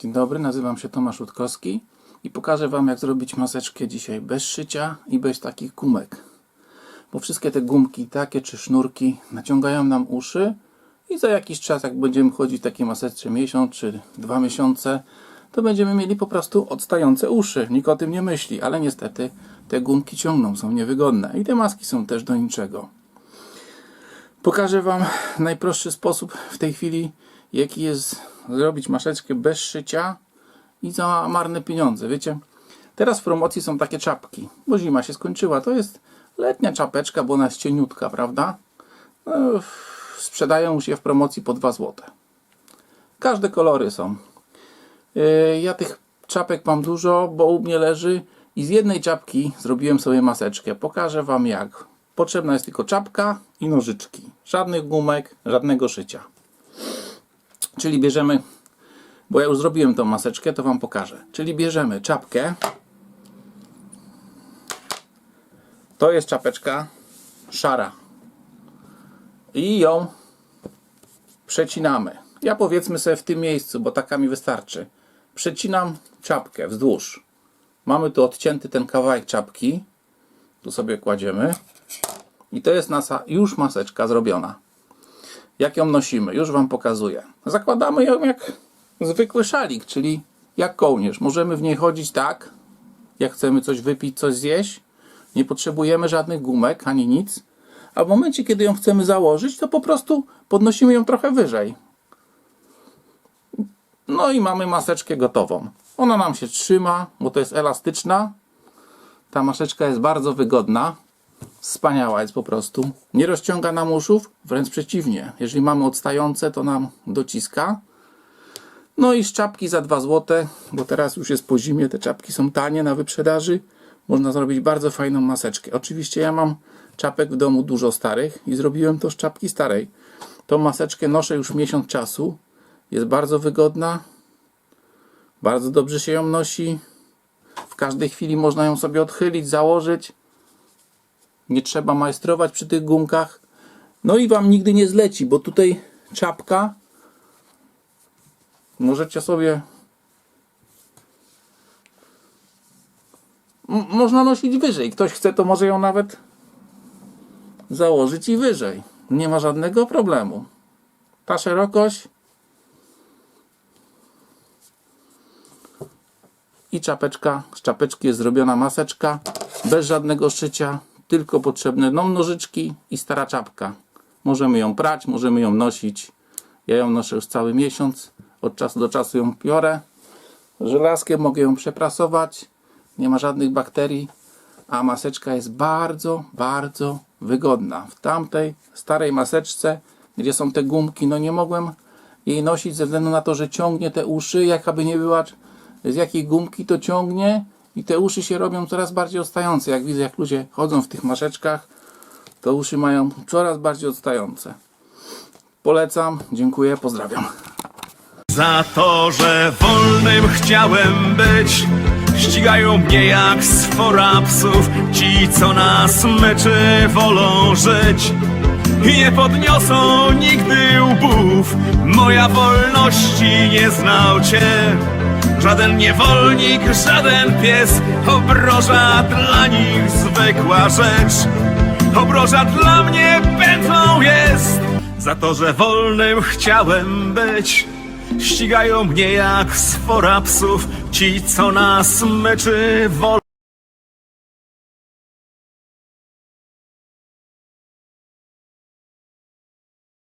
Dzień dobry, nazywam się Tomasz Utkowski i pokażę Wam jak zrobić maseczkę dzisiaj bez szycia i bez takich gumek. Bo wszystkie te gumki takie czy sznurki naciągają nam uszy i za jakiś czas jak będziemy chodzić w takiej maseczce miesiąc czy dwa miesiące to będziemy mieli po prostu odstające uszy. Nikt o tym nie myśli, ale niestety te gumki ciągną, są niewygodne i te maski są też do niczego. Pokażę Wam najprostszy sposób w tej chwili, jaki jest zrobić maseczkę bez szycia i za marne pieniądze. Wiecie, teraz w promocji są takie czapki, bo zima się skończyła. To jest letnia czapeczka, bo ona jest cieniutka, prawda? No, sprzedają się w promocji po 2 zł. Każde kolory są. Yy, Ja tych czapek mam dużo, bo u mnie leży i z jednej czapki zrobiłem sobie maseczkę. Pokażę Wam jak. Potrzebna jest tylko czapka i nożyczki. Żadnych gumek, żadnego szycia. Czyli bierzemy, bo ja już zrobiłem tą maseczkę, to Wam pokażę. Czyli bierzemy czapkę. To jest czapeczka szara. I ją przecinamy. Ja powiedzmy sobie w tym miejscu, bo taka mi wystarczy. Przecinam czapkę wzdłuż. Mamy tu odcięty ten kawałek czapki. Tu sobie kładziemy. I to jest nasza już maseczka zrobiona. Jak ją nosimy? Już Wam pokazuję. Zakładamy ją jak zwykły szalik, czyli jak kołnierz. Możemy w niej chodzić tak, jak chcemy coś wypić, coś zjeść. Nie potrzebujemy żadnych gumek ani nic. A w momencie, kiedy ją chcemy założyć, to po prostu podnosimy ją trochę wyżej. No i mamy maseczkę gotową. Ona nam się trzyma, bo to jest elastyczna. Ta maseczka jest bardzo wygodna. Wspaniała jest po prostu. Nie rozciąga nam uszów, wręcz przeciwnie. Jeżeli mamy odstające, to nam dociska. No i z czapki za 2 zł, bo teraz już jest po zimie, te czapki są tanie na wyprzedaży. Można zrobić bardzo fajną maseczkę. Oczywiście ja mam czapek w domu dużo starych i zrobiłem to z czapki starej. Tą maseczkę noszę już miesiąc czasu. Jest bardzo wygodna. Bardzo dobrze się ją nosi. W każdej chwili można ją sobie odchylić, założyć. Nie trzeba majstrować przy tych gumkach. No i Wam nigdy nie zleci, bo tutaj czapka możecie sobie można nosić wyżej. Ktoś chce, to może ją nawet założyć i wyżej. Nie ma żadnego problemu. Ta szerokość i czapeczka. Z czapeczki jest zrobiona maseczka bez żadnego szycia, tylko potrzebne no, nożyczki i stara czapka. Możemy ją prać, możemy ją nosić. Ja ją noszę już cały miesiąc. Od czasu do czasu ją piorę. Żelazkiem mogę ją przeprasować. Nie ma żadnych bakterii. A maseczka jest bardzo, bardzo wygodna. W tamtej starej maseczce, gdzie są te gumki, no nie mogłem jej nosić ze względu na to, że ciągnie te uszy. Jakaby nie była z jakiej gumki to ciągnie i te uszy się robią coraz bardziej odstające. Jak widzę, jak ludzie chodzą w tych maseczkach, to uszy mają coraz bardziej odstające. Polecam, dziękuję, pozdrawiam. Za to, że wolnym chciałem być Ścigają mnie jak sfora psów Ci, co na smyczy wolą żyć Nie podniosą nigdy łbów Moja wolności nie znał cię Żaden niewolnik, żaden pies. Obroża dla nich zwykła rzecz. Obroża dla mnie pętlą jest. Za to, że wolnym chciałem być Ścigają mnie jak sfora psów Ci, co na smyczy wolą